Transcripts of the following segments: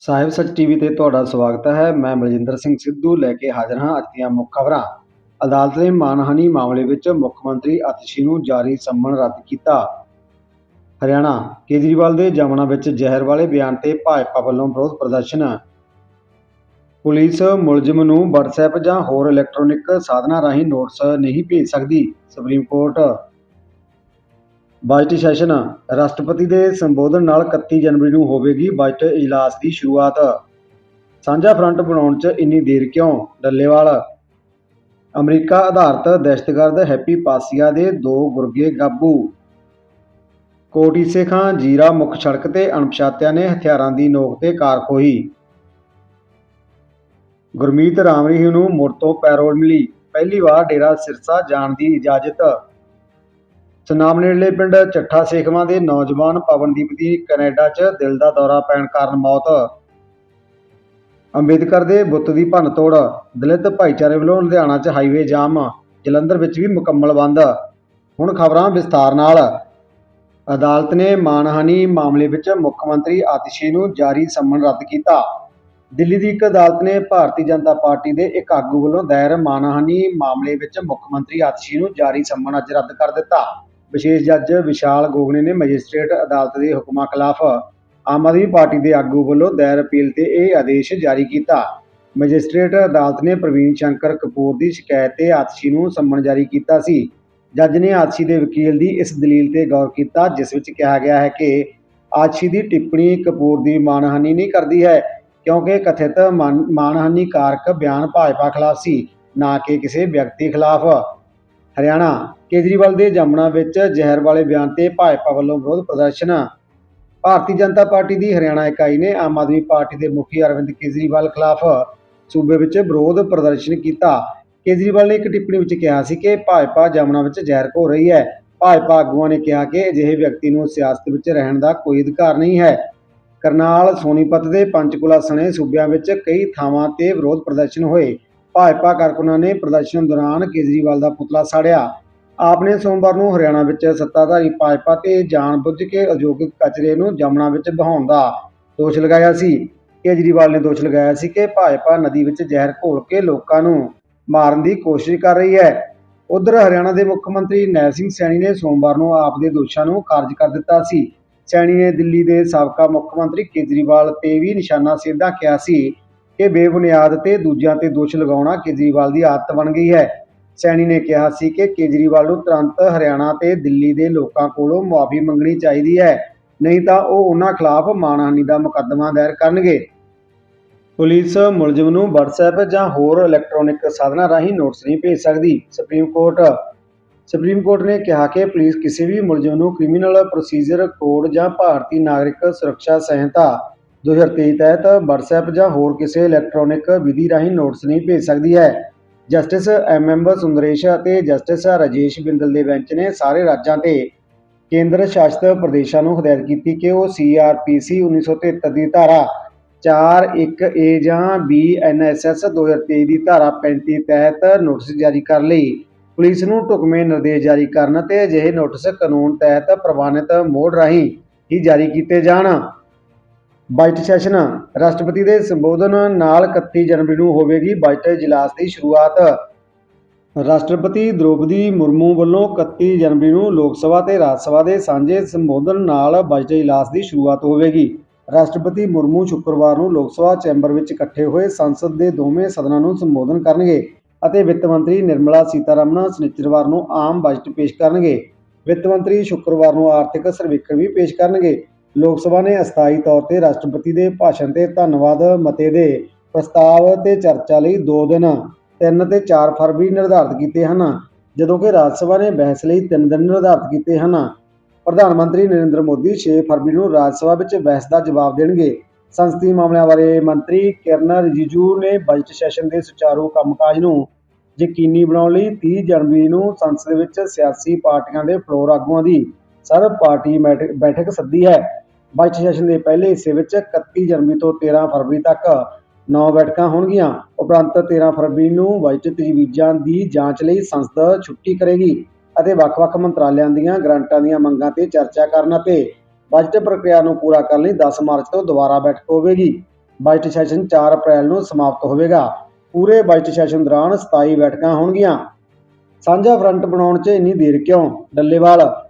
ਸਾਹਿਬ ਸੱਚ ਟੀਵੀ ਤੇ ਤੁਹਾਡਾ ਸਵਾਗਤ ਹੈ। ਮੈਂ ਬਲਜਿੰਦਰ ਸਿੰਘ ਸਿੱਧੂ ਲੈ ਕੇ ਹਾਜ਼ਰ ਹਾਂ ਅੱਜ ਦੀਆਂ ਮੁੱਖ ਖਬਰਾਂ। ਅਦਾਲਤ ਨੇ ਮਾਨਹਾਨੀ ਮਾਮਲੇ ਵਿੱਚ ਮੁੱਖ ਮੰਤਰੀ ਅਤਸ਼ੀ ਨੂੰ ਜਾਰੀ ਸੰਮਨ ਰੱਦ ਕੀਤਾ। ਹਰਿਆਣਾ, ਕੇਜਰੀਵਾਲ ਦੇ ਜਮਨਾ ਵਿੱਚ ਜ਼ਹਿਰ ਵਾਲੇ ਬਿਆਨ ਤੇ ਭਾਜਪਾ ਵੱਲੋਂ ਵਿਰੋਧ ਪ੍ਰਦਰਸ਼ਨ। ਪੁਲਿਸ ਮੁਲਜ਼ਮ ਨੂੰ WhatsApp ਜਾਂ ਹੋਰ ਇਲੈਕਟ੍ਰੋਨਿਕ ਸਾਧਨਾਂ ਰਾਹੀਂ ਨੋਟਿਸ ਨਹੀਂ ਭੇਜ ਸਕਦੀ। ਸੁਪਰੀਮ ਕੋਰਟ ਬਜਟ ਸੈਸ਼ਨ ਰਾਸ਼ਟਰਪਤੀ ਦੇ ਸੰਬੋਧਨ ਨਾਲ 31 ਜਨਵਰੀ ਨੂੰ ਹੋਵੇਗੀ ਬਜਟ ਇਜਲਾਸ ਦੀ ਸ਼ੁਰੂਆਤ। ਸਾਂਝਾ ਫਰੰਟ ਬਣਾਉਣ 'ਚ ਇੰਨੀ ਦੇਰ ਕਿਉਂ? ਡੱਲੇਵਾਲ। ਅਮਰੀਕਾ ਆਧਾਰਿਤ ਦਹਿਸ਼ਤਗਰਦ ਹੈਪੀ ਪਾਸੀਆ ਦੇ ਦੋ ਗੁਰਗੇ ਕਾਬੂ। ਕੋਟੀ ਸੇਖਾਂ ਜੀਰਾ ਮੁੱਖ ਸੜਕ ਤੇ ਅਣਪਛਾਤਿਆਂ ਨੇ ਹਥਿਆਰਾਂ ਦੀ ਨੋਕ ਤੇ ਕਾਰ ਖੋਹੀ। ਗੁਰਮੀਤ ਰਾਮਰੀਹ ਨੂੰ ਮੁੜ ਤੋਂ ਪੈਰੋਲ ਮਿਲੀ। ਪਹਿਲੀ ਵਾਰ ਡੇਰਾ ਸਿਰਸਾ ਜਾਣ ਦੀ ਇਜਾਜ਼ਤ ਸੁਨਾਮ ਨੇੜਲੇ ਪਿੰਡ ਚੱਠਾ ਸੇਖਵਾਂ ਦੇ ਨੌਜਵਾਨ ਪਵਨਦੀਪ ਦੀ ਕੈਨੇਡਾ 'ਚ ਦਿਲ ਦਾ ਦੌਰਾ ਪੈਣ ਕਾਰਨ ਮੌਤ। ਅੰਬੇਦਕਰ ਦੇ ਬੁੱਤ ਦੀ ਭੰਨ ਤੋੜ ਦਲਿਤ ਭਾਈਚਾਰੇ ਵੱਲੋਂ ਲੁਧਿਆਣਾ 'ਚ ਹਾਈਵੇ ਜਾਮ, ਜਲੰਧਰ ਵਿੱਚ ਵੀ ਮੁਕੰਮਲ ਬੰਦ। ਹੁਣ ਖਬਰਾਂ ਵਿਸਥਾਰ ਨਾਲ। ਅਦਾਲਤ ਨੇ ਮਾਨਹਾਨੀ ਮਾਮਲੇ ਵਿੱਚ ਮੁੱਖ ਮੰਤਰੀ ਆਤਿਸ਼ੀ ਨੂੰ ਜਾਰੀ ਸੰਮਨ ਰੱਦ ਕੀਤਾ। ਦਿੱਲੀ ਦੀ ਇੱਕ ਅਦਾਲਤ ਨੇ ਭਾਰਤੀ ਜਨਤਾ ਪਾਰਟੀ ਦੇ ਇੱਕ ਆਗੂ ਵੱਲੋਂ ਦਾਇਰ ਮਾਨਹਾਨੀ ਮਾਮਲੇ ਵਿੱਚ ਮੁੱਖ ਮੰਤਰੀ ਆਤਿਸ਼ੀ ਨੂੰ ਜਾਰੀ ਸੰਮਨ ਅੱਜ ਰੱਦ ਕਰ ਦਿੱਤਾ। ਵਿਸ਼ੇਸ਼ ਜੱਜ ਵਿਸ਼ਾਲ ਗੋਗਨੇ ਨੇ ਮੈਜਿਸਟ੍ਰੇਟ ਅਦਾਲਤ ਦੇ ਹੁਕਮਾਂ ਖਿਲਾਫ ਆਮ ਆਦਮੀ ਪਾਰਟੀ ਦੇ ਆਗੂ ਵੱਲੋਂ ਦਾਇਰ ਅਪੀਲ ਤੇ ਇਹ ਆਦੇਸ਼ ਜਾਰੀ ਕੀਤਾ। ਮੈਜਿਸਟ੍ਰੇਟ ਅਦਾਲਤ ਨੇ ਪ੍ਰਵੀਨ ਸ਼ੰਕਰ ਕਪੂਰ ਦੀ ਸ਼ਿਕਾਇਤ ਤੇ ਆਤਸ਼ੀ ਨੂੰ ਸੰਮਨ ਜਾਰੀ ਕੀਤਾ ਸੀ। ਜੱਜ ਨੇ ਆਤਸ਼ੀ ਦੇ ਵਕੀਲ ਦੀ ਇਸ ਦਲੀਲ ਤੇ ਗੌਰ ਕੀਤਾ, ਜਿਸ ਵਿੱਚ ਕਿਹਾ ਗਿਆ ਹੈ ਕਿ ਆਤਸ਼ੀ ਦੀ ਟਿੱਪਣੀ ਕਪੂਰ ਦੀ ਮਾਨਹਾਨੀ ਨਹੀਂ ਕਰਦੀ ਹੈ, ਕਿਉਂਕਿ ਕਥਿਤ ਮਾਨ- ਮਾਨਹਾਨੀ ਕਾਰਕ ਬਿਆਨ ਭਾਜਪਾ ਖਿਲਾਫ ਸੀ, ਨਾ ਕਿ ਕਿਸੇ ਵਿਅਕਤੀ ਖਿਲਾਫ। ਹਰਿਆਣਾ ਕੇਜਰੀਵਾਲ ਦੇ ਜਾਮਣਾ ਵਿੱਚ ਜ਼ਹਿਰ ਵਾਲੇ ਬਿਆਨ ਤੇ ਭਾਜਪਾ ਵੱਲੋਂ ਵਿਰੋਧ ਪ੍ਰਦਰਸ਼ਨ। ਭਾਰਤੀ ਜਨਤਾ ਪਾਰਟੀ ਦੀ ਹਰਿਆਣਾ ਇਕਾਈ ਨੇ ਆਮ ਆਦਮੀ ਪਾਰਟੀ ਦੇ ਮੁਖੀ ਅਰਵਿੰਦ ਕੇਜਰੀਵਾਲ ਖਿਲਾਫ ਸੂਬੇ ਵਿੱਚ ਵਿਰੋਧ ਪ੍ਰਦਰਸ਼ਨ ਕੀਤਾ। ਕੇਜਰੀਵਾਲ ਨੇ ਇੱਕ ਟਿੱਪਣੀ ਵਿੱਚ ਕਿਹਾ ਸੀ ਕਿ ਭਾਜਪਾ ਜਾਮਣਾ ਵਿੱਚ ਜ਼ਹਿਰ ਘੋਲ ਰਹੀ ਹੈ। ਭਾਜਪਾ ਆਗੂਆਂ ਨੇ ਕਿਹਾ ਕਿ ਅਜਿਹੇ ਵਿਅਕਤੀ ਨੂੰ ਸਿਆਸਤ ਵਿੱਚ ਰਹਿਣ ਦਾ ਕੋਈ ਅਧਿਕਾਰ ਨਹੀਂ ਹੈ। ਕਰਨਾਲ ਸੋਨੀਪਤ ਦੇ ਪੰਚਕੁਲਾ ਸਣੇ ਸੂਬਿਆਂ ਵਿੱਚ ਕਈ ਥਾਵਾਂ ਤੇ ਵਿਰੋਧ ਪ੍ਰਦਰਸ਼ਨ ਹੋਏ। ਭਾਜਪਾ ਕਾਰਕੁਨਾਂ ਨੇ ਪ੍ਰਦਰਸ਼ਨ ਦੌਰਾਨ ਕੇਜਰੀਵਾਲ ਦਾ ਪੁਤਲਾ ਸਾੜਿਆ। ਆਪ ਨੇ ਸੋਮਵਾਰ ਨੂੰ ਹਰਿਆਣਾ ਵਿੱਚ ਸੱਤਾਧਾਰੀ ਭਾਜਪਾ ਤੇ ਜਾਣਬੁੱਝ ਕੇ ਉਦਯੋਗਿਕ ਕਚਰੇ ਨੂੰ ਜਮਨਾ ਵਿੱਚ ਬਹਾਉਣ ਦਾ ਦੋਸ਼ ਲਗਾਇਆ ਸੀ। ਕੇਜਰੀਵਾਲ ਨੇ ਦੋਸ਼ ਲਗਾਇਆ ਸੀ ਕਿ ਭਾਜਪਾ ਨਦੀ ਵਿੱਚ ਜ਼ਹਿਰ ਘੋਲ ਕੇ ਲੋਕਾਂ ਨੂੰ ਮਾਰਨ ਦੀ ਕੋਸ਼ਿਸ਼ ਕਰ ਰਹੀ ਹੈ। ਉਧਰ ਹਰਿਆਣਾ ਦੇ ਮੁੱਖ ਮੰਤਰੀ ਨੈਬ ਸਿੰਘ ਸੈਣੀ ਨੇ ਸੋਮਵਾਰ ਨੂੰ ਆਪ ਦੇ ਦੋਸ਼ਾਂ ਨੂੰ ਖਾਰਜ ਕਰ ਦਿੱਤਾ ਸੀ। ਸੈਣੀ ਨੇ ਦਿੱਲੀ ਦੇ ਸਾਬਕਾ ਮੁੱਖ ਮੰਤਰੀ ਕੇਜਰੀਵਾਲ ਤੇ ਵੀ ਨਿਸ਼ਾਨਾ ਸਿੱਧਾ ਕਿਹਾ ਸੀ ਕਿ ਬੇਬੁਨਿਆਦ ਤੇ ਦੂਜਿਆਂ ਤੇ ਦੋਸ਼ ਲਗਾਉਣਾ ਕੇਜਰੀਵਾਲ ਦੀ ਆਦਤ ਬਣ ਗਈ ਹੈ। ਸੈਣੀ ਨੇ ਕਿਹਾ ਸੀ ਕਿ ਕੇਜਰੀਵਾਲ ਨੂੰ ਤੁਰੰਤ ਹਰਿਆਣਾ ਤੇ ਦਿੱਲੀ ਦੇ ਲੋਕਾਂ ਕੋਲੋਂ ਮੁਆਫੀ ਮੰਗਣੀ ਚਾਹੀਦੀ ਹੈ। ਨਹੀਂ ਤਾਂ ਉਹ ਉਹਨਾਂ ਖਿਲਾਫ ਮਾਣਹਾਨੀ ਦਾ ਮੁਕੱਦਮਾ ਦਾਇਰ ਕਰਨਗੇ। ਪੁਲਿਸ ਮੁਲਜ਼ਮ ਨੂੰ WhatsApp ਜਾਂ ਹੋਰ ਇਲੈਕਟ੍ਰੋਨਿਕ ਸਾਧਨਾਂ ਰਾਹੀਂ ਨੋਟਿਸ ਨਹੀਂ ਭੇਜ ਸਕਦੀ। ਸੁਪਰੀਮ ਕੋਰਟ ਸੁਪਰੀਮ ਕੋਰਟ ਨੇ ਕਿਹਾ ਕਿ ਪੁਲਿਸ ਕਿਸੇ ਵੀ ਮੁਲਜ਼ਮ ਨੂੰ ਕ੍ਰਿਮੀਨਲ ਪ੍ਰੋਸੀਜਰ ਕੋਡ ਜਾਂ ਭਾਰਤੀ ਨਾਗਰਿਕ ਸੁਰੱਖਿਆ ਸੰਹਿਤਾ 2023 ਤਹਿਤ WhatsApp ਜਾਂ ਹੋਰ ਕਿਸੇ ਇਲੈਕਟ੍ਰੋਨਿਕ ਵਿਧੀ ਰਾਹੀਂ ਨੋਟਿਸ ਨਹੀਂ ਭੇਜ ਸਕਦੀ ਹੈ। ਜਸਟਿਸ ਐਮ ਐਮ ਸੁੰਦਰੇਸ਼ ਅਤੇ ਜਸਟਿਸ ਰਾਜੇਸ਼ ਬਿੰਦਲ ਦੇ ਬੈਂਚ ਨੇ ਸਾਰੇ ਰਾਜਾਂ ਤੇ ਕੇਂਦਰ ਸ਼ਾਸਿਤ ਪ੍ਰਦੇਸ਼ਾਂ ਨੂੰ ਹਦਾਇਤ ਕੀਤੀ ਕਿ ਉਹ ਸੀਆਰਪੀਸੀ 1973 ਦੀ ਧਾਰਾ 4.1 ਏ ਜਾਂ ਬੀ ਐਨਐਸਐਸ 2023 ਦੀ ਧਾਰਾ 35 ਤਹਿਤ ਨੋਟਿਸ ਜਾਰੀ ਕਰਨ ਲਈ। ਪੁਲਿਸ ਨੂੰ ਢੁਕਵੇਂ ਨਿਰਦੇਸ਼ ਜਾਰੀ ਕਰਨ ਤੇ ਅਜਿਹੇ ਨੋਟਿਸ ਕਾਨੂੰਨ ਤਹਿਤ ਪ੍ਰਵਾਨਿਤ ਮੋੜ ਰਾਹੀਂ ਹੀ ਜਾਰੀ ਕੀਤੇ ਜਾਣ। ਬਜਟ ਸੈਸ਼ਨ ਰਾਸ਼ਟਰਪਤੀ ਦੇ ਸੰਬੋਧਨ ਨਾਲ 31 ਜਨਵਰੀ ਨੂੰ ਹੋਵੇਗੀ ਬਜਟ ਇਜਲਾਸ ਦੀ ਸ਼ੁਰੂਆਤ। ਰਾਸ਼ਟਰਪਤੀ ਦ੍ਰੋਪਦੀ ਮੁਰਮੂ ਵੱਲੋਂ 31 ਜਨਵਰੀ ਨੂੰ ਲੋਕ ਸਭਾ ਤੇ ਰਾਜ ਸਭਾ ਦੇ ਸਾਂਝੇ ਸੰਬੋਧਨ ਨਾਲ ਬਜਟ ਇਜਲਾਸ ਦੀ ਸ਼ੁਰੂਆਤ ਹੋਵੇਗੀ। ਰਾਸ਼ਟਰਪਤੀ ਮੁਰਮੂ ਸ਼ੁੱਕਰਵਾਰ ਨੂੰ ਲੋਕ ਸਭਾ ਚੈਂਬਰ ਵਿੱਚ ਇਕੱਠੇ ਹੋਏ ਸੰਸਦ ਦੇ ਦੋਵੇਂ ਸਦਨਾਂ ਨੂੰ ਸੰਬੋਧਨ ਕਰਨਗੇ ਅਤੇ ਵਿੱਤ ਮੰਤਰੀ ਨਿਰਮਲਾ ਸੀਤਾਰਮਨ ਸ਼ਨੀਚਰਵਾਰ ਨੂੰ ਆਮ ਬਜਟ ਪੇਸ਼ ਕਰਨਗੇ। ਵਿੱਤ ਮੰਤਰੀ ਸ਼ੁੱਕਰਵਾਰ ਨੂੰ ਆਰਥਿਕ ਸਰਵੇਖਣ ਵੀ ਪੇਸ਼ ਕਰਨਗੇ। ਲੋਕ ਸਭਾ ਨੇ ਅਸਥਾਈ ਤੌਰ ਤੇ ਰਾਸ਼ਟਰਪਤੀ ਦੇ ਭਾਸ਼ਣ ਤੇ ਧੰਨਵਾਦ ਮਤੇ ਦੇ ਪ੍ਰਸਤਾਵ ਤੇ ਚਰਚਾ ਲਈ 2 ਦਿਨ 3 ਤੇ 4 ਫਰਵਰੀ ਨਿਰਧਾਰਤ ਕੀਤੇ ਹਨ। ਜਦੋਂ ਕਿ ਰਾਜ ਸਭਾ ਨੇ ਬਹਿਸ ਲਈ 3 ਦਿਨ ਨਿਰਧਾਰਤ ਕੀਤੇ ਹਨ। ਪ੍ਰਧਾਨ ਮੰਤਰੀ ਨਰਿੰਦਰ ਮੋਦੀ 6 ਫਰਵਰੀ ਨੂੰ ਰਾਜ ਸਭਾ ਵਿੱਚ ਬਹਿਸ ਦਾ ਜਵਾਬ ਦੇਣਗੇ। ਸੰਸਦੀ ਮਾਮਲਿਆਂ ਬਾਰੇ ਮੰਤਰੀ ਕਿਰਨ ਰਿਜੀਜੂ ਨੇ ਬਜਟ ਸੈਸ਼ਨ ਦੇ ਸੁਚਾਰੂ ਕੰਮਕਾਜ ਨੂੰ ਯਕੀਨੀ ਬਣਾਉਣ ਲਈ 30 ਜਨਵਰੀ ਨੂੰ ਸੰਸਦ ਵਿੱਚ ਸਿਆਸੀ ਪਾਰਟੀਆਂ ਦੇ ਫਲੋਰ ਆਗੂਆਂ ਦੀ ਸਰਬ ਪਾਰਟੀ ਮੈਟ- ਬੈਠਕ ਸੱਦੀ ਹੈ। ਬਜਟ ਸੈਸ਼ਨ ਦੇ ਪਹਿਲੇ ਹਿੱਸੇ ਵਿੱਚ 31 ਜਨਵਰੀ ਤੋਂ 13 ਫਰਵਰੀ ਤੱਕ 9 ਬੈਠਕਾਂ ਹੋਣਗੀਆਂ। ਉਪਰੰਤ 13 ਫਰਵਰੀ ਨੂੰ ਬਜਟ ਤਜਵੀਜ਼ਾਂ ਦੀ ਜਾਂਚ ਲਈ ਸੰਸਦ ਛੁੱਟੀ ਕਰੇਗੀ ਅਤੇ ਵੱਖ-ਵੱਖ ਮੰਤਰਾਲਿਆਂ ਦੀਆਂ ਗ੍ਰਾਂਟਾਂ ਦੀਆਂ ਮੰਗਾਂ ਤੇ ਚਰਚਾ ਕਰਨ ਅਤੇ ਬਜਟ ਪ੍ਰਕਿਰਿਆ ਨੂੰ ਪੂਰਾ ਕਰਨ ਲਈ 10 ਮਾਰਚ ਤੋਂ ਦੁਬਾਰਾ ਬੈਠਕ ਹੋਵੇਗੀ। ਬਜਟ ਸੈਸ਼ਨ 4 ਅਪ੍ਰੈਲ ਨੂੰ ਸਮਾਪਤ ਹੋਵੇਗਾ। ਪੂਰੇ ਬਜਟ ਸੈਸ਼ਨ ਦੌਰਾਨ 27 ਬੈਠਕਾਂ ਹੋਣਗੀਆਂ। ਸਾਂਝਾ ਫਰੰਟ ਬਣਾਉਣ 'ਚ ਇੰਨੀ ਦੇਰ ਕਿਉਂ? ਡੱਲੇਵਾਲ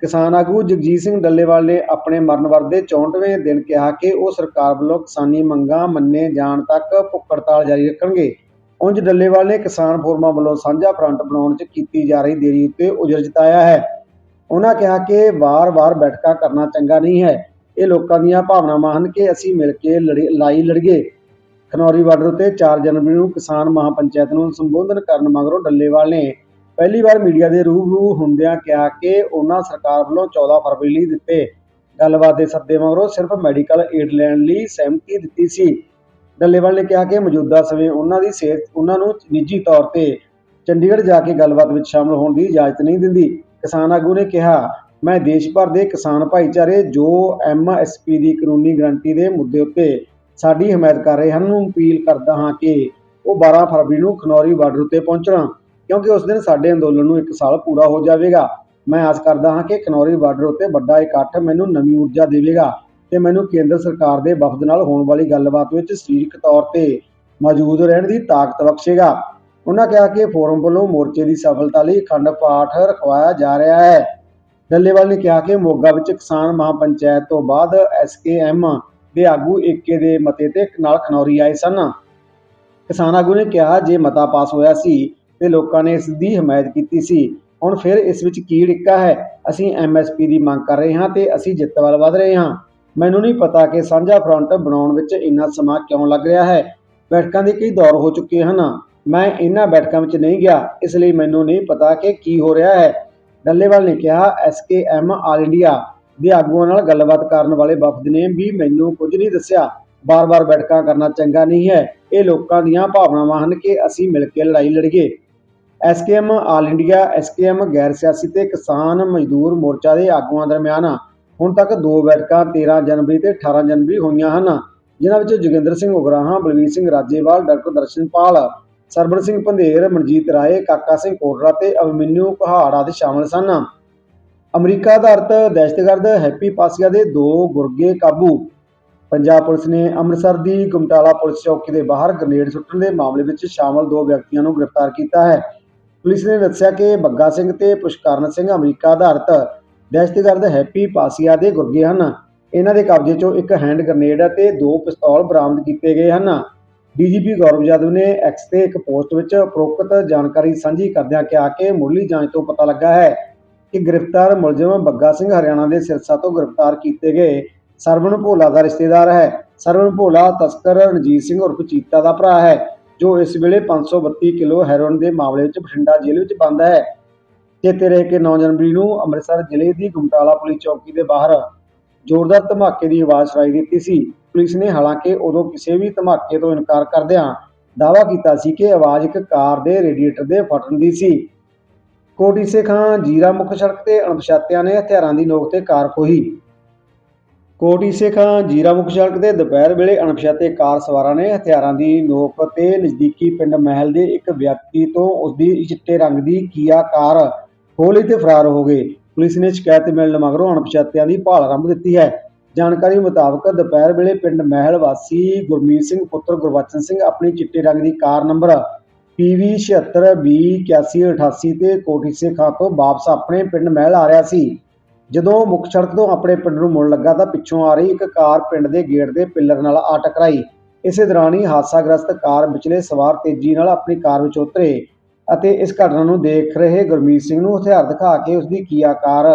ਕਿਸਾਨ ਆਗੂ ਜਗਜੀਤ ਸਿੰਘ ਡੱਲੇਵਾਲ ਨੇ ਆਪਣੇ ਮਰਨ ਵਰਤੇ 64ਵੇਂ ਦਿਨ ਕਿਹਾ ਕਿ ਉਹ ਸਰਕਾਰ ਵੱਲੋਂ ਕਿਸਾਨੀ ਮੰਗਾਂ ਮੰਨੇ ਜਾਣ ਤੱਕ ਭੁੱਖ ਹੜਤਾਲ ਜਾਰੀ ਰੱਖਣਗੇ। ਉਂਝ ਡੱਲੇਵਾਲ ਨੇ ਕਿਸਾਨ ਫੋਰਮਾਂ ਵੱਲੋਂ ਸਾਂਝਾ ਫਰੰਟ ਬਣਾਉਣ 'ਚ ਕੀਤੀ ਜਾ ਰਹੀ ਦੇਰੀ ਉੱਤੇ ਉਜਰ ਜਤਾਇਆ ਹੈ। ਉਹਨਾਂ ਕਿਹਾ ਕਿ ਵਾਰ-ਵਾਰ ਬੈਠਕਾਂ ਕਰਨਾ ਚੰਗਾ ਨਹੀਂ ਹੈ। ਇਹ ਲੋਕਾਂ ਦੀਆਂ ਭਾਵਨਾਵਾਂ ਹਨ ਕਿ ਅਸੀਂ ਮਿਲ ਕੇ ਲੜੀ- ਲੜਾਈ ਲੜੀਏ। ਖਨੌਰੀ ਬਾਰਡਰ ਉੱਤੇ 4 ਜਨਵਰੀ ਨੂੰ ਕਿਸਾਨ ਮਹਾਪੰਚਾਇਤ ਨੂੰ ਸੰਬੋਧਨ ਕਰਨ ਮਗਰੋਂ ਡੱਲੇਵਾਲ ਨੇ ਪਹਿਲੀ ਵਾਰ ਮੀਡੀਆ ਦੇ ਰੂਬਰੂ ਹੁੰਦਿਆਂ ਕਿਹਾ ਕਿ ਉਹਨਾਂ ਸਰਕਾਰ ਵੱਲੋਂ 14 ਫਰਵਰੀ ਲਈ ਦਿੱਤੇ ਗੱਲਬਾਤ ਦੇ ਸੱਦੇ ਮਗਰੋਂ ਸਿਰਫ ਮੈਡੀਕਲ ਏਡ ਲੈਣ ਲਈ ਸਹਿਮਤੀ ਦਿੱਤੀ ਸੀ। ਡੱਲੇਵਾਲ ਨੇ ਕਿਹਾ ਕਿ ਮੌਜੂਦਾ ਸਮੇਂ ਉਹਨਾਂ ਦੀ ਸਿਹਤ, ਉਹਨਾਂ ਨੂੰ ਨਿੱਜੀ ਤੌਰ ਤੇ ਚੰਡੀਗੜ੍ਹ ਜਾ ਕੇ ਗੱਲਬਾਤ ਵਿੱਚ ਸ਼ਾਮਲ ਹੋਣ ਦੀ ਇਜਾਜ਼ਤ ਨਹੀਂ ਦਿੰਦੀ। ਕਿਸਾਨ ਆਗੂ ਨੇ ਕਿਹਾ, ਮੈਂ ਦੇਸ਼ ਭਰ ਦੇ ਕਿਸਾਨ ਭਾਈਚਾਰੇ ਜੋ ਐਮਐਸਪੀ ਦੀ ਕਾਨੂੰਨੀ ਗਰੰਟੀ ਦੇ ਮੁੱਦੇ ਉੱਤੇ ਸਾਡੀ ਹਮਾਇਤ ਕਰ ਰਹੇ ਹਨ, ਨੂੰ ਅਪੀਲ ਕਰਦਾ ਹਾਂ ਕਿ ਉਹ 12 ਫਰਵਰੀ ਨੂੰ ਖਨੌਰੀ ਬਾਰਡਰ ਉੱਤੇ ਪਹੁੰਚਣਾ। ਕਿਉਂਕਿ ਉਸ ਦਿਨ ਸਾਡੇ ਅੰਦੋਲਨ ਨੂੰ 1 ਸਾਲ ਪੂਰਾ ਹੋ ਜਾਵੇਗਾ। ਮੈਂ ਆਸ ਕਰਦਾ ਹਾਂ ਕਿ ਖਨੌਰੀ ਬਾਰਡਰ ਉੱਤੇ ਵੱਡਾ ਇਕੱਠ ਮੈਨੂੰ ਨਵੀਂ ਊਰਜਾ ਦੇਵੇਗਾ ਤੇ ਮੈਨੂੰ ਕੇਂਦਰ ਸਰਕਾਰ ਦੇ ਵਫਦ ਨਾਲ ਹੋਣ ਵਾਲੀ ਗੱਲਬਾਤ ਵਿੱਚ ਸਰੀਰਕ ਤੌਰ ਤੇ ਮੌਜੂਦ ਰਹਿਣ ਦੀ ਤਾਕਤ ਬਖਸ਼ੇਗਾ। ਉਹਨਾਂ ਕਿਹਾ ਕਿ ਫੋਰਮ ਵੱਲੋਂ ਮੋਰਚੇ ਦੀ ਸਫਲਤਾ ਲਈ ਅਖੰਡ ਪਾਠ ਰਖਵਾਇਆ ਜਾ ਰਿਹਾ ਹੈ। ਡੱਲੇਵਾਲ ਨੇ ਕਿਹਾ ਕਿ ਮੋਗਾ ਵਿੱਚ ਕਿਸਾਨ ਮਹਾਪੰਚਾਇਤ ਤੋਂ ਬਾਅਦ ਐਸਕੇਐਮ ਦੇ ਆਗੂ ਏਕੇ ਦੇ ਮਤੇ ਤੇ ਨਾਲ ਖਨੌਰੀ ਆਏ ਸਨ। ਕਿਸਾਨ ਆਗੂ ਨੇ ਕਿਹਾ, ਜੇ ਮਤਾ ਪਾਸ ਹੋਇਆ ਸੀ ਤੇ ਲੋਕਾਂ ਨੇ ਇਸ ਦੀ ਹਮਾਇਤ ਕੀਤੀ ਸੀ। ਹੁਣ ਫਿਰ ਇਸ ਵਿੱਚ ਕੀ ਡਿੱਕਾ ਹੈ? ਅਸੀਂ ਐਮਐਸਪੀ ਦੀ ਮੰਗ ਕਰ ਰਹੇ ਹਾਂ ਤੇ ਅਸੀਂ ਜਿੱਤ ਵੱਲ ਵਧ ਰਹੇ ਹਾਂ। ਮੈਨੂੰ ਨਹੀਂ ਪਤਾ ਕਿ ਸਾਂਝਾ ਫਰੰਟ ਬਣਾਉਣ ਵਿੱਚ ਇੰਨਾ ਸਮਾਂ ਕਿਉਂ ਲੱਗ ਰਿਹਾ ਹੈ। ਬੈਠਕਾਂ ਦੇ ਕਈ ਦੌਰ ਹੋ ਚੁੱਕੇ ਹਨ। ਮੈਂ ਇਹਨਾਂ ਬੈਠਕਾਂ ਵਿੱਚ ਨਹੀਂ ਗਿਆ, ਇਸ ਲਈ ਮੈਨੂੰ ਨਹੀਂ ਪਤਾ ਕਿ ਕੀ ਹੋ ਰਿਹਾ ਹੈ। ਡੱਲੇਵਾਲ ਨੇ ਕਿਹਾ ਐਸਕੇਐਮ ਆਲ ਇੰਡੀਆ ਦੇ ਆਗੂਆਂ ਨਾਲ ਗੱਲਬਾਤ ਕਰਨ ਵਾਲੇ ਵਫਦ ਨੇ ਵੀ ਮੈਨੂੰ ਕੁਝ ਨਹੀਂ ਦੱਸਿਆ। ਬਾਰ-ਬਾਰ ਬੈਠਕਾਂ ਕਰਨਾ ਚੰਗਾ ਨਹੀਂ ਹੈ। ਇਹ ਲੋਕਾਂ ਦੀਆਂ ਭਾਵਨਾਵਾਂ ਹਨ ਕਿ ਅਸੀਂ ਮਿਲ ਕੇ ਲੜਾਈ ਲੜੀਏ। ਐਸਕੇਐਮ ਆਲ ਇੰਡੀਆ, ਐਸਕੇਐਮ ਗੈਰ ਸਿਆਸੀ ਤੇ ਕਿਸਾਨ ਮਜ਼ਦੂਰ ਮੋਰਚਾ ਦੇ ਆਗੂਆਂ ਦਰਮਿਆਨ ਹੁਣ ਤੱਕ ਦੋ ਬੈਠਕਾਂ 13 ਜਨਵਰੀ ਤੇ 18 ਜਨਵਰੀ ਹੋਈਆਂ ਹਨ, ਜਿਨ੍ਹਾਂ ਵਿੱਚ ਜੋਗਿੰਦਰ ਸਿੰਘ ਉਗਰਾਹਾਂ, ਬਲਵੀਰ ਸਿੰਘ ਰਾਜੇਵਾਲ, ਡਾਕਟਰ ਦਰਸ਼ਨਪਾਲ, ਸਰਬਣ ਸਿੰਘ ਪੰਧੇਰ ਮਨਜੀਤ ਰਾਏ, ਕਾਕਾ ਸਿੰਘ ਕੋਟਰਾ ਤੇ ਅਭਿਮਨਿਊ ਕਹਾੜ ਆਦਿ ਸ਼ਾਮਲ ਸਨ। ਅਮਰੀਕਾ ਆਧਾਰਿਤ ਦਹਿਸ਼ਤਗਰਦ ਹੈਪੀ ਪਾਸੀਆ ਦੇ ਦੋ ਗੁਰਗੇ ਕਾਬੂ। ਪੰਜਾਬ ਪੁਲਿਸ ਨੇ ਅੰਮ੍ਰਿਤਸਰ ਦੀ ਗੁਮਟਾਲਾ ਪੁਲਿਸ ਚੌਕੀ ਦੇ ਬਾਹਰ ਗ੍ਰਨੇਡ ਸੁੱਟਣ ਦੇ ਮਾਮਲੇ ਵਿੱਚ ਸ਼ਾਮਲ ਦੋ ਵਿਅਕਤੀਆਂ ਨੂੰ ਗ੍ਰਿਫਤਾਰ ਕੀਤਾ ਹੈ। ਪੁਲਿਸ ਨੇ ਦੱਸਿਆ ਕਿ ਬੱਗਾ ਸਿੰਘ ਤੇ ਪੁਸ਼ਕਰਨ ਸਿੰਘ ਅਮਰੀਕਾ ਆਧਾਰਿਤ ਦਹਿਸ਼ਤਗਰਦ ਹੈਪੀ ਪਾਸੀਆ ਦੇ ਗੁਰਗੇ ਹਨ। ਇਹਨਾਂ ਦੇ ਕਬਜ਼ੇ 'ਚੋਂ ਇੱਕ ਹੈਂਡ ਗ੍ਰਨੇਡ ਅਤੇ ਦੋ ਪਿਸਤੌਲ ਬਰਾਮਦ ਕੀਤੇ ਗਏ ਹਨ। ਡੀਜੀਪੀ ਗੌਰਵ ਯਾਦਵ ਨੇ ਐਕਸ ਤੇ ਇੱਕ ਪੋਸਟ ਵਿੱਚ ਉਪਰੋਕਤ ਜਾਣਕਾਰੀ ਸਾਂਝੀ ਕਰਦਿਆਂ ਕਿਹਾ ਕਿ ਮੁੱਢਲੀ ਜਾਂਚ ਤੋਂ ਪਤਾ ਲੱਗਾ ਹੈ ਕਿ ਗ੍ਰਿਫਤਾਰ ਮੁਲਜ਼ਮ ਬੱਗਾ ਸਿੰਘ ਹਰਿਆਣਾ ਦੇ ਸਿਰਸਾ ਤੋਂ ਗ੍ਰਿਫਤਾਰ ਕੀਤੇ ਗਏ ਸਰਵਣ ਭੋਲਾ ਦਾ ਰਿਸ਼ਤੇਦਾਰ ਹੈ। ਸਰਵਣ ਭੋਲਾ ਤਸਕਰ ਰਣਜੀਤ ਸਿੰਘ ਉਰਫ ਚੀਤਾ ਦਾ ਭਰਾ ਹੈ। ਜੋ ਇਸ ਵੇਲੇ 532 ਕਿਲੋ ਹੈਰੋਇਨ ਦੇ ਮਾਮਲੇ ਵਿੱਚ ਬਠਿੰਡਾ ਜੇਲ੍ਹ ਵਿੱਚ ਬੰਦ ਹੈ। ਚੇਤੇ ਰਹੇ ਕਿ 9 ਜਨਵਰੀ ਨੂੰ ਅੰਮ੍ਰਿਤਸਰ ਜ਼ਿਲ੍ਹੇ ਦੀ ਗੁਮਟਾਲਾ ਪੁਲਿਸ ਚੌਕੀ ਦੇ ਬਾਹਰ ਜ਼ੋਰਦਾਰ ਧਮਾਕੇ ਦੀ ਆਵਾਜ਼ ਸੁਣਾਈ ਦਿੱਤੀ ਸੀ। ਪੁਲਿਸ ਨੇ ਹਾਲਾਂਕਿ ਉਦੋਂ ਕਿਸੇ ਵੀ ਧਮਾਕੇ ਤੋਂ ਇਨਕਾਰ ਕਰਦਿਆਂ ਦਾਅਵਾ ਕੀਤਾ ਸੀ ਕਿ ਆਵਾਜ਼ ਇੱਕ ਕਾਰ ਦੇ ਰੇਡੀਏਟਰ ਦੇ ਫਟਣ ਦੀ ਸੀ। ਕੋਟੀਸੇ ਖਾਂ ਜੀਰਾ ਮੁੱਖ ਸੜਕ ਤੇ ਅਣਪਛਾਤਿਆਂ ਨੇ ਹਥਿਆਰਾਂ ਦੀ ਨੋਕ ਤੇ ਕਾਰ ਖੋਹੀ। ਕੋਟੀਸੇ ਖਾਂ ਜੀਰਾ ਮੁੱਖ ਸੜਕ ਤੇ ਦੁਪਹਿਰ ਵੇਲੇ ਅਣਪਛਾਤੇ ਕਾਰ ਸਵਾਰਾਂ ਨੇ ਹਥਿਆਰਾਂ ਦੀ ਨੋਕ ਤੇ ਨਜ਼ਦੀਕੀ ਪਿੰਡ ਮਹਿਲ ਦੇ ਇੱਕ ਵਿਅਕਤੀ ਤੋਂ ਉਸਦੀ ਚਿੱਟੇ ਰੰਗ ਦੀ ਕੀਆ ਕਾਰ ਖੋਹ ਲਈ ਤੇ ਫਰਾਰ ਹੋ ਗਏ। ਪੁਲਿਸ ਨੇ ਸ਼ਿਕਾਇਤ ਮਿਲਣ ਮਗਰੋਂ ਅਣਪਛਾਤਿਆਂ ਦੀ ਭਾਲ ਆਰੰਭ ਦਿੱਤੀ ਹੈ। ਜਾਣਕਾਰੀ ਮੁਤਾਬਕ ਦੁਪਹਿਰ ਵੇਲੇ ਪਿੰਡ ਮਹਿਲ ਵਾਸੀ ਗੁਰਮੀਤ ਸਿੰਘ ਪੁੱਤਰ ਗੁਰਬਚਨ ਸਿੰਘ ਆਪਣੀ ਚਿੱਟੇ ਰੰਗ ਦੀ ਕਾਰ ਨੰਬਰ PV 76208188 ਤੇ ਕੋਟੀਸੇ ਖਾਂ ਤੋਂ ਵਾਪਸ ਆਪਣੇ ਪਿੰਡ ਮਹਿਲ ਆ ਰਿਹਾ ਸੀ। ਜਦੋਂ ਮੁੱਖ ਸੜਕ ਤੋਂ ਆਪਣੇ ਪਿੰਡ ਨੂੰ ਮੁੜਨ ਲੱਗਾ ਤਾਂ ਪਿੱਛੋਂ ਆ ਰਹੀ ਇੱਕ ਕਾਰ ਪਿੰਡ ਦੇ ਗੇਟ ਦੇ ਪਿੱਲਰ ਨਾਲ ਆ ਟਕਰਾਈ। ਇਸੇ ਦੌਰਾਨ ਹੀ ਹਾਦਸਾਗ੍ਰਸਤ ਕਾਰ ਵਿਚਲੇ ਸਵਾਰ ਤੇਜ਼ੀ ਨਾਲ ਆਪਣੀ ਕਾਰ ਵਿੱਚ ਉਤਰੇ ਅਤੇ ਇਸ ਘਟਨਾ ਨੂੰ ਦੇਖ ਰਹੇ ਗੁਰਮੀਤ ਸਿੰਘ ਨੂੰ ਹਥਿਆਰ ਦਿਖਾ ਕੇ ਉਸ ਦੀ ਕੀਆ ਕਾਰ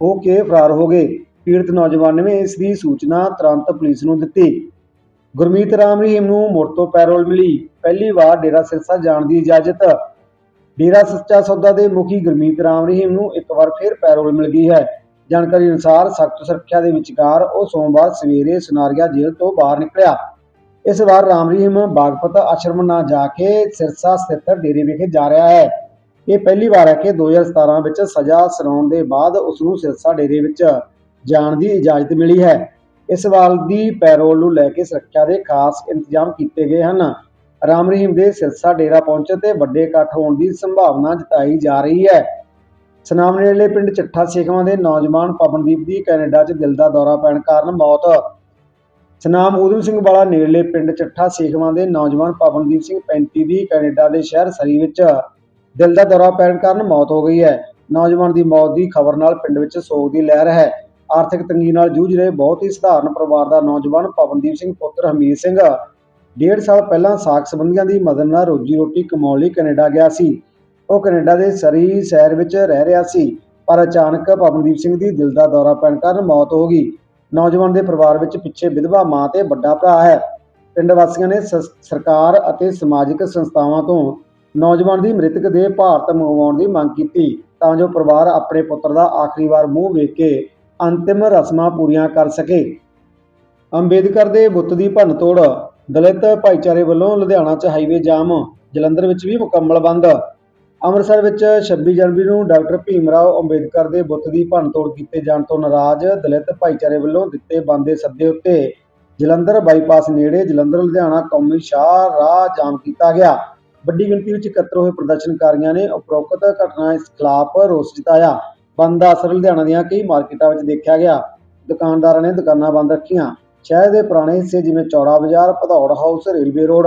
ਹੋ ਕੇ ਫਰਾਰ ਹੋ ਗਏ। ਪੀੜਤ ਨੌਜਵਾਨ ਨੇ ਇਸ ਦੀ ਸੂਚਨਾ ਤੁਰੰਤ ਪੁਲਿਸ ਨੂੰ ਦਿੱਤੀ। ਗੁਰਮੀਤ ਰਾਮ ਰਹੀਮ ਨੂੰ ਮੁੜ ਤੋਂ ਪੈਰੋਲ ਮਿਲੀ। ਪਹਿਲੀ ਵਾਰ ਡੇਰਾ ਸਿਰਸਾ ਜਾਣ ਦੀ ਇਜਾਜ਼ਤ। ਡੇਰਾ ਸੱਚਾ ਸੌਦਾ ਦੇ ਮੁਖੀ ਗੁਰਮੀਤ ਰਾਮ ਰਹੀਮ ਨੂੰ ਇੱਕ ਵਾਰ ਫਿਰ ਪੈਰੋਲ ਮਿਲ ਗਈ ਹੈ। ਜਾਣਕਾਰੀ ਅਨੁਸਾਰ ਸਖਤ ਸੁਰੱਖਿਆ ਦੇ ਵਿਚਕਾਰ ਉਹ ਸੋਮਵਾਰ ਸਵੇਰੇ ਸੁਨਾਰੀਆ ਜੇਲ੍ਹ ਤੋਂ ਬਾਹਰ ਨਿਕਲਿਆ। ਇਸ ਵਾਰ ਰਾਮ ਰਹੀਮ ਬਾਗਪਤ ਆਸ਼ਰਮ ਨਾ ਜਾ ਕੇ ਸਿਰਸਾ ਸਥਿਤ ਡੇਰੇ ਵਿਖੇ ਜਾ ਰਿਹਾ ਹੈ। ਇਹ ਪਹਿਲੀ ਵਾਰ ਹੈ ਕਿ 2017 ਵਿੱਚ ਸਜ਼ਾ ਸੁਣਾਉਣ ਦੇ ਬਾਅਦ ਉਸ ਨੂੰ ਸਿਰਸਾ ਡੇਰੇ ਵਿੱਚ ਜਾਣ ਦੀ ਇਜਾਜ਼ਤ ਮਿਲੀ ਹੈ। ਇਸ ਵਾਰ ਦੀ ਪੈਰੋਲ ਨੂੰ ਲੈ ਕੇ ਸੁਰੱਖਿਆ ਦੇ ਖਾਸ ਇੰਤਜ਼ਾਮ ਕੀਤੇ ਗਏ ਹਨ। ਰਾਮ ਰਹੀਮ ਦੇ ਸਿਰਸਾ ਡੇਰਾ ਪਹੁੰਚਣ ਤੇ ਵੱਡੇ ਇਕੱਠ ਹੋਣ ਦੀ ਸੰਭਾਵਨਾ ਜਤਾਈ ਜਾ ਰਹੀ ਹੈ। ਸਨਾਮ ਨੇੜਲੇ ਪਿੰਡ ਚੱਠਾ ਸੇਖਵਾਂ ਦੇ ਨੌਜਵਾਨ ਪਵਨਦੀਪ ਦੀ ਕੈਨੇਡਾ 'ਚ ਦਿਲ ਦਾ ਦੌਰਾ ਪੈਣ ਕਾਰਨ ਮੌਤ। ਸਨਾਮ ਊਧਮ ਸਿੰਘ ਵਾਲਾ ਨੇੜਲੇ ਪਿੰਡ ਚੱਠਾ ਸੇਖਵਾਂ ਦੇ ਨੌਜਵਾਨ ਪਵਨਦੀਪ ਸਿੰਘ 35 ਦੀ ਕੈਨੇਡਾ ਦੇ ਸ਼ਹਿਰ ਸਰੀ ਵਿੱਚ ਦਿਲ ਦਾ ਦੌਰਾ ਪੈਣ ਕਾਰਨ ਮੌਤ ਹੋ ਗਈ ਹੈ। ਨੌਜਵਾਨ ਦੀ ਮੌਤ ਦੀ ਖਬਰ ਨਾਲ ਪਿੰਡ ਵਿੱਚ ਸੋਗ ਦੀ ਲਹਿਰ ਹੈ। ਆਰਥਿਕ ਤੰਗੀ ਨਾਲ ਜੂਝ ਰਹੇ ਬਹੁਤ ਹੀ ਸਧਾਰਨ ਪਰਿਵਾਰ ਦਾ ਨੌਜਵਾਨ ਪਵਨਦੀਪ ਸਿੰਘ ਪੁੱਤਰ ਹਮੀਰ ਸਿੰਘ ਡੇਢ ਸਾਲ ਪਹਿਲਾਂ ਸਾਕ ਸੰਬੰਧੀਆਂ ਦੀ ਮਦਦ ਨਾਲ ਰੋਜੀ ਰੋਟੀ ਕਮਾਉਣ ਲਈ ਕੈਨੇਡਾ ਗਿਆ ਸੀ। ਉਹ ਕੈਨੇਡਾ ਦੇ ਸਰੀ ਸ਼ਹਿਰ ਵਿੱਚ ਰਹਿ ਰਿਹਾ ਸੀ, ਪਰ ਅਚਾਨਕ ਪਵਨਦੀਪ ਸਿੰਘ ਦੀ ਦਿਲ ਦਾ ਦੌਰਾ ਪੈਣ ਕਾਰਨ ਮੌਤ ਹੋ ਗਈ। ਨੌਜਵਾਨ ਦੇ ਪਰਿਵਾਰ ਵਿੱਚ ਪਿੱਛੇ ਵਿਧਵਾ ਮਾਂ ਤੇ ਵੱਡਾ ਭਰਾ ਹੈ। ਪਿੰਡ ਵਾਸੀਆਂ ਨੇ ਸ- ਸਰਕਾਰ ਅਤੇ ਸਮਾਜਿਕ ਸੰਸਥਾਵਾਂ ਤੋਂ ਨੌਜਵਾਨ ਦੀ ਮ੍ਰਿਤਕ ਦੇ ਭਾਰਤ ਮੰਗਵਾਉਣ ਦੀ ਮੰਗ ਕੀਤੀ, ਤਾਂ ਜੋ ਪਰਿਵਾਰ ਆਪਣੇ ਪੁੱਤਰ ਦਾ ਆਖਰੀ ਵਾਰ ਮੂੰਹ ਵੇਖ ਕੇ ਅੰਤਿਮ ਰਸਮਾਂ ਪੂਰੀਆਂ ਕਰ ਸਕੇ। ਅੰਬੇਦਕਰ ਦੇ ਬੁੱਤ ਦੀ ਭੰਨ ਤੋੜ ਦਲਿਤ ਭਾਈਚਾਰੇ ਵੱਲੋਂ ਲੁਧਿਆਣਾ 'ਚ ਹਾਈਵੇ ਜਾਮ, ਜਲੰਧਰ ਵਿੱਚ ਵੀ ਮੁਕੰਮਲ ਬੰਦ। ਅੰਮ੍ਰਿਤਸਰ ਵਿੱਚ 26 ਜਨਵਰੀ ਨੂੰ ਡਾਕਟਰ ਭੀਮ ਰਾਓ ਅੰਬੇਦਕਰ ਦੇ ਬੁੱਤ ਦੀ ਭੰਨਤੋੜ ਕੀਤੇ ਜਾਣ ਤੋਂ ਨਾਰਾਜ਼ ਦਲਿਤ ਭਾਈਚਾਰੇ ਵੱਲੋਂ ਦਿੱਤੇ ਬੰਦ ਦੇ ਸੱਦੇ ਉੱਤੇ ਜਲੰਧਰ ਬਾਈਪਾਸ ਨੇੜੇ ਜਲੰਧਰ, ਲੁਧਿਆਣਾ ਕੌਮੀ ਸ਼ਾਹ ਰਾਹ ਜਾਮ ਕੀਤਾ ਗਿਆ। ਵੱਡੀ ਗਿਣਤੀ ਵਿੱਚ ਇਕੱਤਰ ਹੋਏ ਪ੍ਰਦਰਸ਼ਨਕਾਰੀਆਂ ਨੇ ਉਪਰੋਕਤ ਘਟਨਾ ਇਸ ਖਿਲਾਫ ਰੋਸ ਜਤਾਇਆ। ਬੰਦ ਦਾ ਅਸਰ ਲੁਧਿਆਣਾ ਦੀਆਂ ਕਈ ਮਾਰਕੀਟਾਂ ਵਿੱਚ ਦੇਖਿਆ ਗਿਆ। ਦੁਕਾਨਦਾਰਾਂ ਨੇ ਦੁਕਾਨਾਂ ਬੰਦ ਰੱਖੀਆਂ। ਸ਼ਹਿਰ ਦੇ ਪੁਰਾਣੇ ਹਿੱਸੇ ਜਿਵੇਂ ਚੌੜਾ ਬਾਜ਼ਾਰ, Bhadaur house, railway road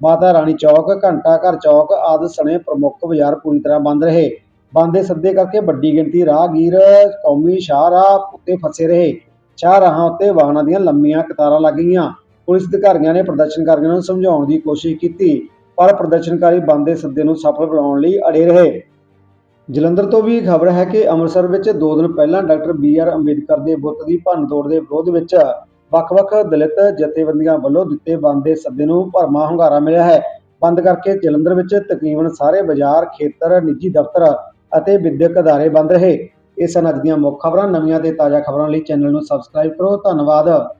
Mata Rani ਚੌਕ, ਘੰਟਾ ਘਰ ਚੌਕ, ਆਦਿ ਸਣੇ ਪ੍ਰਮੁੱਖ ਬਾਜ਼ਾਰ ਪੂਰੀ ਤਰ੍ਹਾਂ ਬੰਦ ਰਹੇ। ਬੰਦ ਦੇ ਸੱਦੇ ਕਰਕੇ ਵੱਡੀ ਗਿਣਤੀ ਰਾਹਗੀਰ, ਕੌਮੀ ਸ਼ਾਹਰਾਹ ਉੱਤੇ ਫਸੇ ਰਹੇ। ਸ਼ਾਹਰਾਹਾਂ ਉੱਤੇ ਵਾਹਨਾਂ ਦੀਆਂ ਲੰਮੀਆਂ ਕਤਾਰਾਂ ਲੱਗ ਗਈਆਂ। ਪੁਲਿਸ ਅਧਿਕਾਰੀਆਂ ਨੇ ਪ੍ਰਦਰਸ਼ਨਕਾਰੀਆਂ ਨੂੰ ਸਮਝਾਉਣ ਦੀ ਕੋਸ਼ਿਸ਼ ਕੀਤੀ, ਪਰ ਪ੍ਰਦਰਸ਼ਨਕਾਰੀ ਬੰਦ ਦੇ ਸੱਦੇ ਨੂੰ ਸਫਲ ਬਣਾਉਣ ਲਈ ਅੜੇ ਰਹੇ। ਜਲੰਧਰ ਤੋਂ ਵੀ ਖਬਰ ਹੈ ਕਿ ਅੰਮ੍ਰਿਤਸਰ ਵਿੱਚ 2 ਦਿਨ ਪਹਿਲਾਂ ਡਾਕਟਰ ਬੀ ਆਰ ਅੰਬੇਦਕਰ ਦੇ ਬੁੱਤ ਦੀ ਭੰਨਤੋੜ ਦੇ ਵਿਰੋਧ ਵਿੱਚ ਵੱਖ-ਵੱਖ ਦਲਿਤ ਜਥੇਬੰਦੀਆਂ ਵੱਲੋਂ ਦਿੱਤੇ ਬੰਦ ਦੇ ਸੱਦੇ ਨੂੰ ਭਰਮਾ ਹੁੰਗਾਰਾ ਮਿਲਿਆ ਹੈ। ਬੰਦ ਕਰਕੇ ਜਲੰਧਰ ਵਿੱਚ ਤਕਰੀਬਨ ਸਾਰੇ ਬਾਜ਼ਾਰ, ਖੇਤਰ, ਨਿੱਜੀ ਦਫ਼ਤਰ ਅਤੇ ਵਿਦਿਅਕ ਅਦਾਰੇ ਬੰਦ ਰਹੇ। ਇਹ ਸਨ ਅੱਜ ਦੀਆਂ ਮੁੱਖ ਖਬਰਾਂ ਨਵੀਆਂ ਤੇ ਤਾਜ਼ਾ ਖਬਰਾਂ ਲਈ ਚੈਨਲ ਨੂੰ ਸਬਸਕ੍ਰਾਈਬ ਕਰੋ। ਧੰਨਵਾਦ।